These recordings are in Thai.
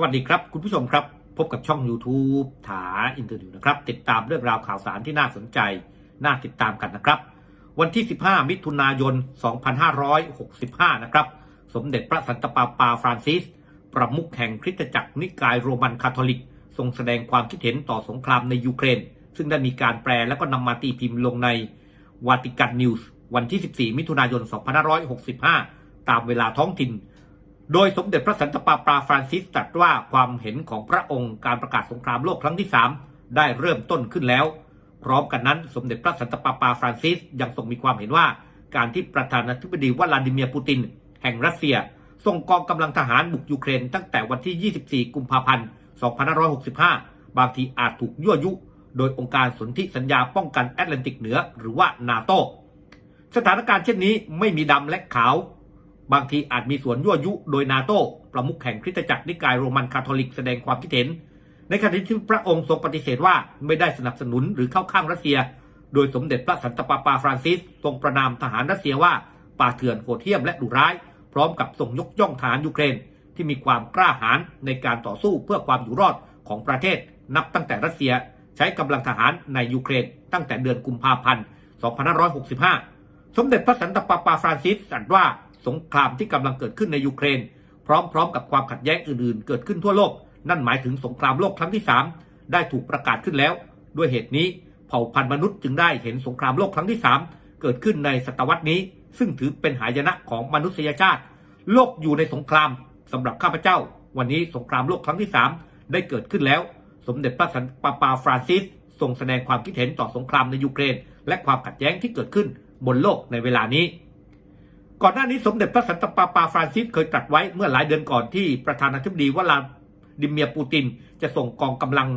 สวัสดีครับคุณผู้ชมครับ พบกับช่อง YouTube ถาอินเตอร์วิวนะครับ ติดตามเรื่องราวข่าวสารที่น่าสนใจ น่าติดตามกันนะครับ วันที่ 15 มิถุนายน 2565 นะครับ สมเด็จพระสันตะปาปาฟรานซิส ประมุขแห่งคริสตจักรนิกายโรมันคาทอลิก ทรงแสดงความคิดเห็นต่อสงครามในยูเครน ซึ่งได้มีการแปลและก็นำมาตีพิมพ์ลงในวาติกันนิวส์วันที่ 14 มิถุนายน 2565 ตามเวลาท้องถิ่น โดยสมเด็จพระสันตะปาปาฟรานซิสตรัสว่าความเห็นของพระองค์การประกาศสงครามโลกครั้งที่3ได้เริ่มต้นขึ้นแล้ว พร้อมกันนั้นสมเด็จพระสันตะปาปาฟรานซิสยังทรงมีความเห็นว่า การที่ประธานาธิบดีวลาดิเมียร์ปูติน แห่งรัสเซียส่งกองกำลังทหารบุกยูเครนตั้งแต่วันที่ 24 กุมภาพันธ์ 2565 บางทีอาจถูกยั่วยุ โดยองค์การสนธิสัญญาป้องกันแอตแลนติกเหนือหรือว่านาโตสถานการณ์เช่นนี้ไม่มีดำและขาว บางทีอาจมีส่วนยั่วยุโดยนาโต้ประมุขแห่งคริสตจักรนิกายโรมันคาทอลิกแสดงความคิดเห็น ในขณะที่พระองค์ทรงปฏิเสธว่าไม่ได้สนับสนุนหรือเข้าข้างรัสเซีย โดยสมเด็จพระสันตะปาปาฟรานซิสทรงประนามทหารรัสเซียว่าป่าเถื่อนโหดเหี้ยมและดุร้าย พร้อมกับส่งยกย่องทหารยูเครน ที่มีความกล้าหาญในการต่อสู้เพื่อความอยู่รอดของประเทศ นับตั้งแต่รัสเซียใช้กำลังทหารในยูเครน ตั้งแต่เดือนกุมภาพันธ์ 2565 สมเด็จพระสันตะปาปาฟรานซิสตรัสว่า สงครามที่กำลังเกิดขึ้นในยูเครน พร้อมๆกับความขัดแย้งอื่นๆ เกิดขึ้นทั่วโลก นั่นหมายถึงสงครามโลกครั้งที่ 3 ได้ถูกประกาศขึ้นแล้ว ด้วยเหตุนี้เผ่าพันธุ์มนุษย์จึงได้เห็นสงครามโลกครั้งที่ 3 เกิดขึ้นในศตวรรษนี้ ซึ่งถือเป็นหายนะของมนุษยชาติ โลกอยู่ในสงครามสำหรับข้าพเจ้า วันนี้สงครามโลกครั้งที่ 3 ได้เกิดขึ้นแล้ว สมเด็จพระสันตะปาปาฟรานซิสทรงแสดงความคิดเห็นต่อสงครามในยูเครน และความขัดแย้งที่เกิดขึ้นบนโลกในเวลานี้ ก่อนหน้านี้สมเด็จพระสันตะปาปาฟรานซิสเคยตรัสไว้เมื่อหลายเดือนก่อนที่ประธานาธิบดีวลาดิเมียร์ปูติน จะส่งกองกำลัง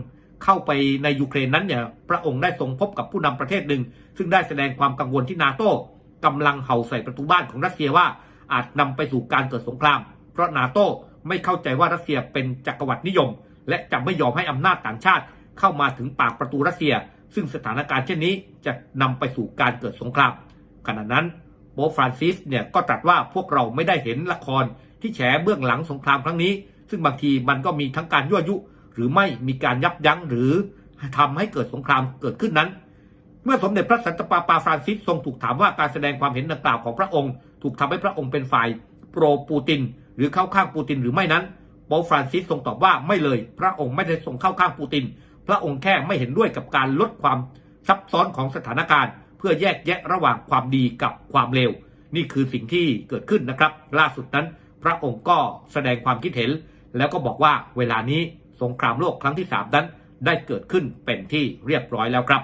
เข้าไปในยูเครนนั้นเนี่ยพระองค์ได้ทรงพบกับผู้นำประเทศหนึ่ง ซึ่งได้แสดงความกังวลที่นาโต้กำลังเห่าใส่ประตูบ้านของรัสเซียว่าอาจนำไปสู่การเกิดสงคราม เพราะนาโต้ไม่เข้าใจว่ารัสเซียเป็นจักรวรรดินิยม และจะไม่ยอมให้อำนาจต่างชาติ เข้ามาถึงปากประตูรัสเซีย ซึ่งสถานการณ์เช่นนี้จะนำไปสู่การเกิดสงครามขณะนั้น โป๊ฟรานซิสเนี่ยก็ตรัสว่าพวกเราไม่ได้เห็นละครที่แฉเบื้องหลังสงครามครั้งนี้ ซึ่งบางทีมันก็มีทั้งการยั่วยุ หรือไม่มีการยับยั้งหรือทำให้เกิดสงครามเกิดขึ้นนั้น เมื่อสมเด็จพระสันตะปาปาฟรานซิสทรงถูกถามว่าการแสดงความเห็นดังกล่าวของพระองค์ ถูกทำให้พระองค์เป็นฝ่ายโปรปูติน หรือเข้าข้างปูตินหรือไม่นั้นโป๊ฟรานซิสทรงตอบว่าไม่เลย พระองค์ไม่ได้ทรงเข้าข้างปูติน พระองค์แค่ไม่เห็นด้วยกับการลดความซับซ้อนของสถานการณ์ พื่อแยกแยะระหว่างความดีกับความเลว นี่คือสิ่งที่เกิดขึ้นนะครับ ล่าสุดนั้น พระองค์ก็แสดงความคิดเห็น แล้วก็บอกว่าเวลานี้สงครามโลกครั้งที่ 3 นั้น ได้เกิดขึ้นเป็นที่เรียบร้อยแล้วครับ